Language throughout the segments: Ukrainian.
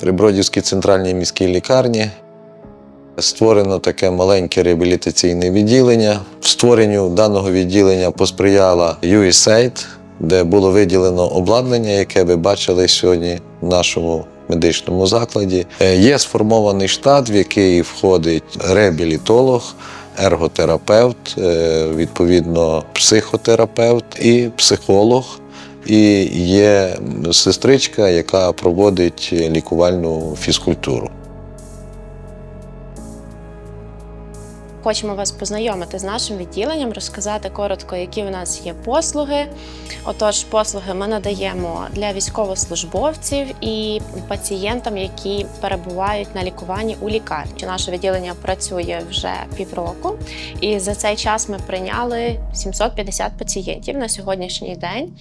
При Бродівській центральній міській лікарні створено таке маленьке реабілітаційне відділення. В створенню даного відділення посприяла USAID, де було виділено обладнання, яке ви бачили сьогодні в нашому медичному закладі. Е, Є сформований штат, в який входить реабілітолог, ерготерапевт, е, відповідно, психотерапевт і психолог. І є сестричка, яка проводить лікувальну фізкультуру. Хочемо вас познайомити з нашим відділенням, розказати коротко, які в нас є послуги. Отож, послуги ми надаємо для військовослужбовців і пацієнтам, які перебувають на лікуванні у лікарні. Наше відділення працює вже півроку, і за цей час ми прийняли 750 пацієнтів на сьогоднішній день.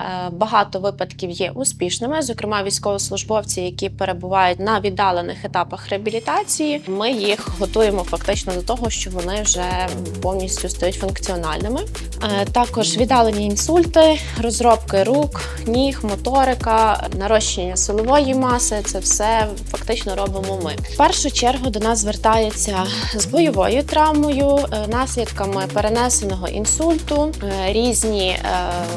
Е, Багато випадків є успішними, зокрема військовослужбовці, які перебувають на віддалених етапах реабілітації. Ми їх готуємо фактично до того, що вони вже повністю стають функціональними. Е, Також віддалені інсульти, розробки рук, ніг, моторика, нарощення силової маси це все фактично робимо ми. В першу чергу до нас звертаються з бойовою травмою, е, наслідками перенесеного інсульту, різні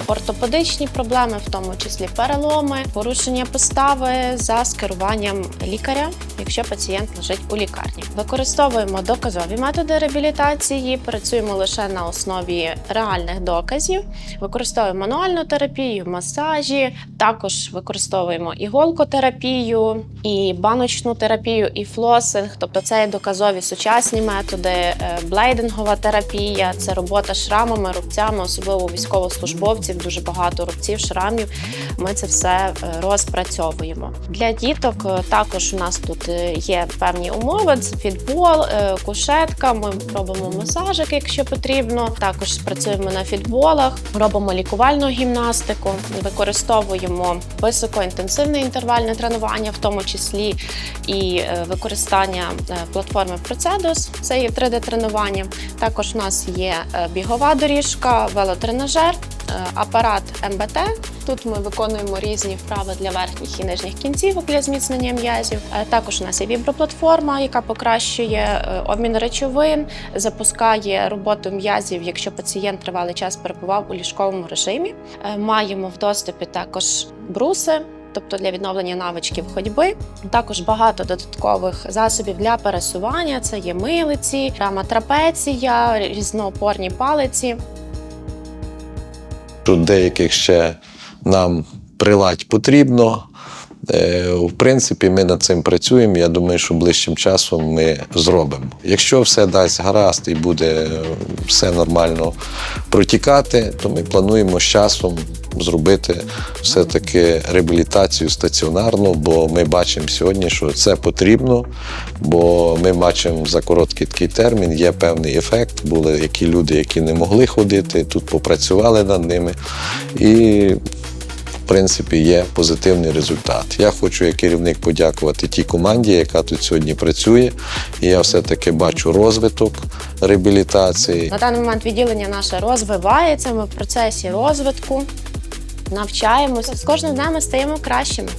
ортопедичні проблеми, в тому числі переломи, порушення постави за скеруванням лікаря, якщо пацієнт лежить у лікарні. Використовуємо доказові методи реабілітації, працюємо лише на основі реальних доказів. Використовуємо мануальну терапію, масажі, також використовуємо іголкотерапію, і баночну терапію, і флосинг. Тобто це є доказові сучасні методи, е, блейдингова терапія, це робота шрамами, рубцями, особливо військовослужбовців. Дуже багато рубців, шрамів. Ми це все е, розпрацьовуємо. Для діток е, також у нас тут е, є певні умови: це фітбол, кушетка. Ми робимо масажик, якщо потрібно. Також працюємо на фітболах, робимо лікувальну гімнастику, використовуємо високоінтенсивне інтервальне тренування, в тому числі і використання платформи Процедус. Це є 3D-тренування. Також у нас є бігова доріжка, велотренажер, апарат МБТ. Тут ми виконуємо різні вправи для верхніх і нижніх кінцівок для зміцнення м'язів. Е, Також у нас є віброплатформа, яка покращує е, обмін речовин, запускає роботу м'язів, якщо пацієнт тривалий час перебував у ліжковому режимі. Е, Маємо в доступі також бруси. Тобто для відновлення навичків ходьби, також багато додаткових засобів для пересування. Це є милиці, рама трапеція, різноопорні палиці. Тут деяких ще нам приладь потрібно. Е, В принципі, ми над цим працюємо. Я думаю, що ближчим часом ми зробимо. Якщо все дасть гаразд і буде все нормально протікати, то ми плануємо з часом зробити все-таки реабілітацію стаціонарну, бо ми бачимо сьогодні, що це потрібно, бо ми бачимо за короткий такий термін, є певний ефект. Були які люди, які не могли ходити, тут попрацювали над ними. І в принципі, є позитивний результат. Я хочу як керівник подякувати тій команді, яка тут сьогодні працює. І я все-таки бачу розвиток реабілітації. На даний момент відділення наше розвивається. Ми в процесі розвитку навчаємося. З кожним днем ми стаємо кращими.